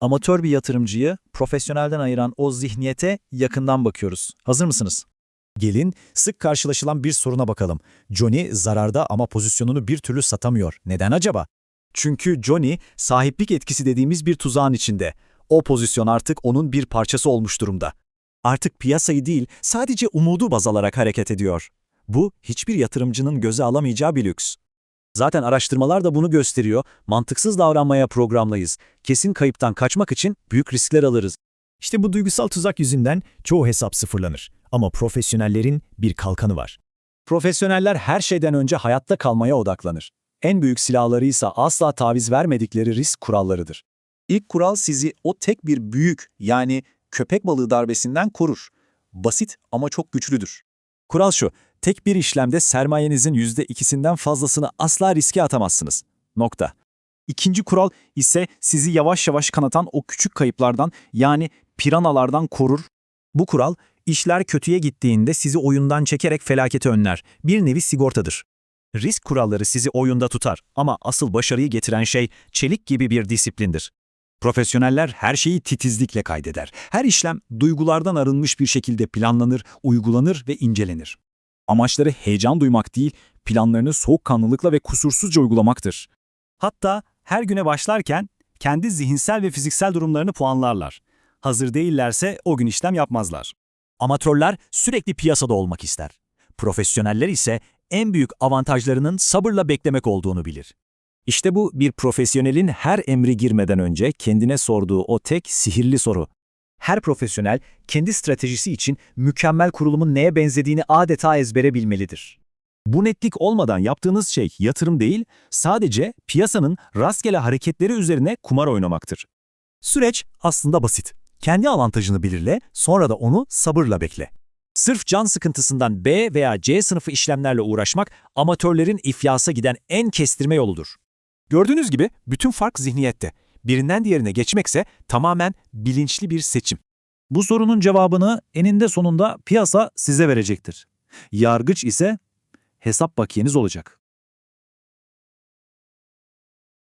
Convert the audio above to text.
Amatör bir yatırımcıyı profesyonelden ayıran o zihniyete yakından bakıyoruz. Hazır mısınız? Gelin sık karşılaşılan bir soruna bakalım. Johnny zararda ama pozisyonunu bir türlü satamıyor. Neden acaba? Çünkü Johnny sahiplik etkisi dediğimiz bir tuzağın içinde. O pozisyon artık onun bir parçası olmuş durumda. Artık piyasayı değil, sadece umudu baz alarak hareket ediyor. Bu, hiçbir yatırımcının göze alamayacağı bir lüks. Zaten araştırmalar da bunu gösteriyor. Mantıksız davranmaya programlayız. Kesin kayıptan kaçmak için büyük riskler alırız. İşte bu duygusal tuzak yüzünden çoğu hesap sıfırlanır. Ama profesyonellerin bir kalkanı var. Profesyoneller her şeyden önce hayatta kalmaya odaklanır. En büyük silahları ise asla taviz vermedikleri risk kurallarıdır. İlk kural sizi o tek bir büyük yani köpek balığı darbesinden korur. Basit ama çok güçlüdür. Kural şu, tek bir işlemde sermayenizin %2'sinden fazlasını asla riske atamazsınız. Nokta. İkinci kural ise sizi yavaş yavaş kanatan o küçük kayıplardan yani piranalardan korur. Bu kural işler kötüye gittiğinde sizi oyundan çekerek felaketi önler. Bir nevi sigortadır. Risk kuralları sizi oyunda tutar ama asıl başarıyı getiren şey çelik gibi bir disiplindir. Profesyoneller her şeyi titizlikle kaydeder. Her işlem duygulardan arınmış bir şekilde planlanır, uygulanır ve incelenir. Amaçları heyecan duymak değil, planlarını soğukkanlılıkla ve kusursuzca uygulamaktır. Hatta her güne başlarken kendi zihinsel ve fiziksel durumlarını puanlarlar. Hazır değillerse o gün işlem yapmazlar. Amatörler sürekli piyasada olmak ister. Profesyoneller ise en büyük avantajlarının sabırla beklemek olduğunu bilir. İşte bu bir profesyonelin her emri girmeden önce kendine sorduğu o tek sihirli soru. Her profesyonel kendi stratejisi için mükemmel kurulumun neye benzediğini adeta ezbere bilmelidir. Bu netlik olmadan yaptığınız şey yatırım değil, sadece piyasanın rastgele hareketleri üzerine kumar oynamaktır. Süreç aslında basit. Kendi avantajını belirle, sonra da onu sabırla bekle. Sırf can sıkıntısından B veya C sınıfı işlemlerle uğraşmak amatörlerin iflasa giden en kestirme yoludur. Gördüğünüz gibi bütün fark zihniyette. Birinden diğerine geçmekse tamamen bilinçli bir seçim. Bu sorunun cevabını eninde sonunda piyasa size verecektir. Yargıç ise hesap bakiyeniz olacak.